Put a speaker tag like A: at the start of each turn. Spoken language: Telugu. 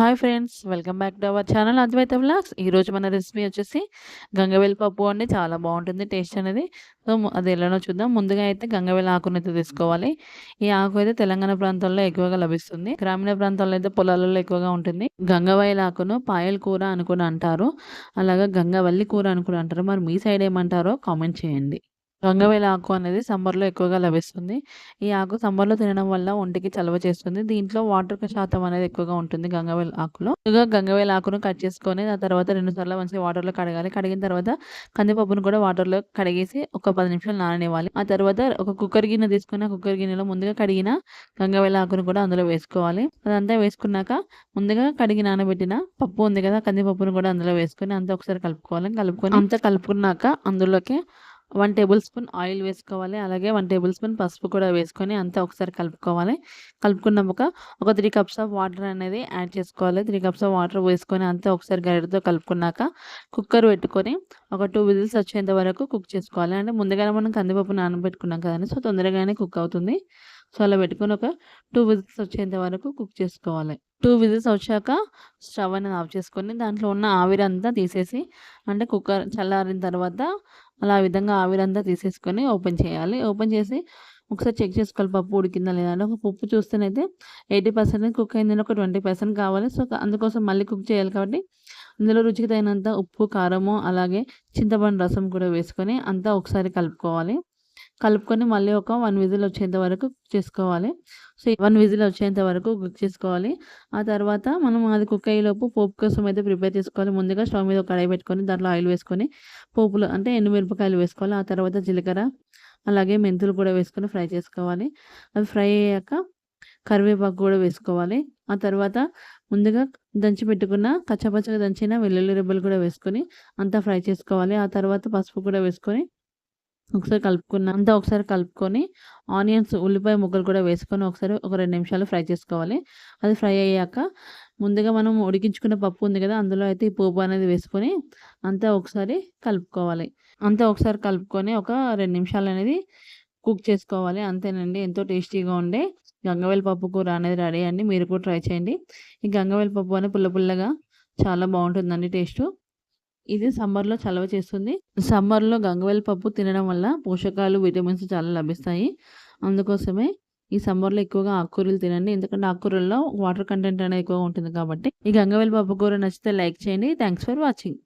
A: Hi friends welcome back to our channel Advaita vlogs. ఈరోజు మన రెసిపీ వచ్చేసి గంగవేల్ పప్పు అండి. చాలా బాగుంటుంది టేస్ట్ అనేది. సో అది ఎలానో చూద్దాం. ముందుగా అయితే గంగవేల ఆకును అయితే తీసుకోవాలి. ఈ ఆకు అయితే తెలంగాణ ప్రాంతాల్లో ఎక్కువగా లభిస్తుంది. గ్రామీణ ప్రాంతాల్లో అయితే పొలాలలో ఎక్కువగా ఉంటుంది. గంగవేల ఆకును పాయల్ కూర అని కూడా అంటారు. అలాగా గంగవల్లి కూర అని కూడా అంటారు. మరి మీ సైడ్ ఏమంటారో కామెంట్ చేయండి. గంగవేల ఆకు అనేది సమ్మర్లో ఎక్కువగా లభిస్తుంది. ఈ ఆకు సమ్మర్లో తినడం వల్ల ఒంటికి చలవ చేస్తుంది. దీంట్లో వాటర్ శాతం అనేది ఎక్కువగా ఉంటుంది గంగవేల ఆకులో. ముందుగా గంగవేల ఆకును కట్ చేసుకొని ఆ తర్వాత రెండు సార్లు మంచిగా వాటర్లో కడగాలి. కడిగిన తర్వాత కందిపప్పును కూడా వాటర్లో కడిగేసి ఒక పది నిమిషాలు నాననివ్వాలి. ఆ తర్వాత ఒక కుక్కర్ గిన్నె తీసుకుని ఆ కుక్కర్ గిన్నెలో ముందుగా కడిగిన గంగవేల ఆకును కూడా అందులో వేసుకోవాలి. అదంతా వేసుకున్నాక ముందుగా కడిగి నానబెట్టిన పప్పు ఉంది కదా కందిపప్పును కూడా అందులో వేసుకొని అంతా ఒకసారి కలుపుకోవాలి. కలుపుకొని అంతా కలుపుకున్నాక అందులోకి వన్ టేబుల్ స్పూన్ ఆయిల్ వేసుకోవాలి. అలాగే వన్ టేబుల్ స్పూన్ పసుపు కూడా వేసుకొని అంతా ఒకసారి కలుపుకోవాలి. కలుపుకున్నాక ఒక త్రీ కప్స్ ఆఫ్ వాటర్ అనేది యాడ్ చేసుకోవాలి. త్రీ కప్స్ ఆఫ్ వాటర్ వేసుకొని అంతా ఒకసారి గరిటతో కలుపుకున్నాక కుక్కర్ పెట్టుకొని ఒక టూ విజిల్స్ వచ్చేంత వరకు కుక్ చేసుకోవాలి. అంటే ముందుగానే మనం కందిపప్పు నానబెట్టుకున్నాం కదండి సో తొందరగానే కుక్ అవుతుంది. సో అలా పెట్టుకొని ఒక టూ విజిల్స్ వచ్చేంత వరకు కుక్ చేసుకోవాలి. టూ విజిల్స్ వచ్చాక స్టవ్ అనేది ఆఫ్ చేసుకొని దాంట్లో ఉన్న ఆవిరి అంతా తీసేసి అంటే కుక్కర్ చల్లారిన తర్వాత అలా విధంగా ఆవిరంతా తీసేసుకొని ఓపెన్ చేయాలి. ఓపెన్ చేసి ఒకసారి చెక్ చేసుకోవాలి పప్పు ఉడికిందా లేదా అంటే ఒక పప్పు చూస్తేనైతే ఎయిటీ పర్సెంట్ కుక్ అయిందని ఒక ట్వంటీ పర్సెంట్ కావాలి. సో అందుకోసం మళ్ళీ కుక్ చేయాలి కాబట్టి ఇందులో రుచికి తగినంత ఉప్పు కారము అలాగే చింతపండు రసం కూడా వేసుకొని అంతా ఒకసారి కలుపుకోవాలి. కలుపుకొని మళ్ళీ ఒక వన్ విజిల్ వచ్చేంత వరకు కుక్ చేసుకోవాలి. సో వన్ విజిల్ వచ్చేంత వరకు కుక్ చేసుకోవాలి. ఆ తర్వాత మనం అది కుక్ అయ్యేలోపు పోపు కోసం అయితే ప్రిపేర్ చేసుకోవాలి. ముందుగా స్టవ్ మీద ఒక కడాయి పెట్టుకొని దాంట్లో ఆయిల్ వేసుకొని పోపులు అంటే ఎండుమిరపకాయలు వేసుకోవాలి. ఆ తర్వాత జీలకర్ర అలాగే మెంతులు కూడా వేసుకొని ఫ్రై చేసుకోవాలి. అది ఫ్రై అయ్యాక కరివేపాకు కూడా వేసుకోవాలి. ఆ తర్వాత ముందుగా దంచి పెట్టుకున్న కచ్చపచ్చగా దంచిన వెల్లుల్లి రెబ్బలు కూడా వేసుకొని అంతా ఫ్రై చేసుకోవాలి. ఆ తర్వాత పసుపు కూడా వేసుకొని ఒకసారి కలుపుకున్న అంతా ఒకసారి కలుపుకొని ఆనియన్స్ ఉల్లిపాయ ముక్కలు కూడా వేసుకొని ఒకసారి ఒక రెండు నిమిషాలు ఫ్రై చేసుకోవాలి. అది ఫ్రై అయ్యాక ముందుగా మనం ఉడికించుకున్న పప్పు ఉంది కదా అందులో అయితే ఈ పోపు అనేది వేసుకొని అంతా ఒకసారి కలుపుకోవాలి. అంతా ఒకసారి కలుపుకొని ఒక రెండు నిమిషాలు అనేది కుక్ చేసుకోవాలి. అంతేనండి. ఎంతో టేస్టీగా ఉండే గంగవేల పప్పు కూర అనేది రెడీ అండి. మీరు కూడా ట్రై చేయండి. ఈ గంగవేల పప్పు అనేది పుల్ల పుల్లగా చాలా బాగుంటుందండి టేస్టు. ఇది సమ్మర్లో చలవ చేస్తుంది. సమ్మర్లో గంగవేల పప్పు తినడం వల్ల పోషకాలు విటమిన్స్ చాలా లభిస్తాయి. అందుకోసమే ఈ సమ్మర్లో ఎక్కువగా ఆకుకూరలు తినండి. ఎందుకంటే ఆకుకూరల్లో వాటర్ కంటెంట్ అనేది ఎక్కువగా ఉంటుంది కాబట్టి. ఈ గంగవేల పప్పు కూర నచ్చితే లైక్ చేయండి. Thanks for watching.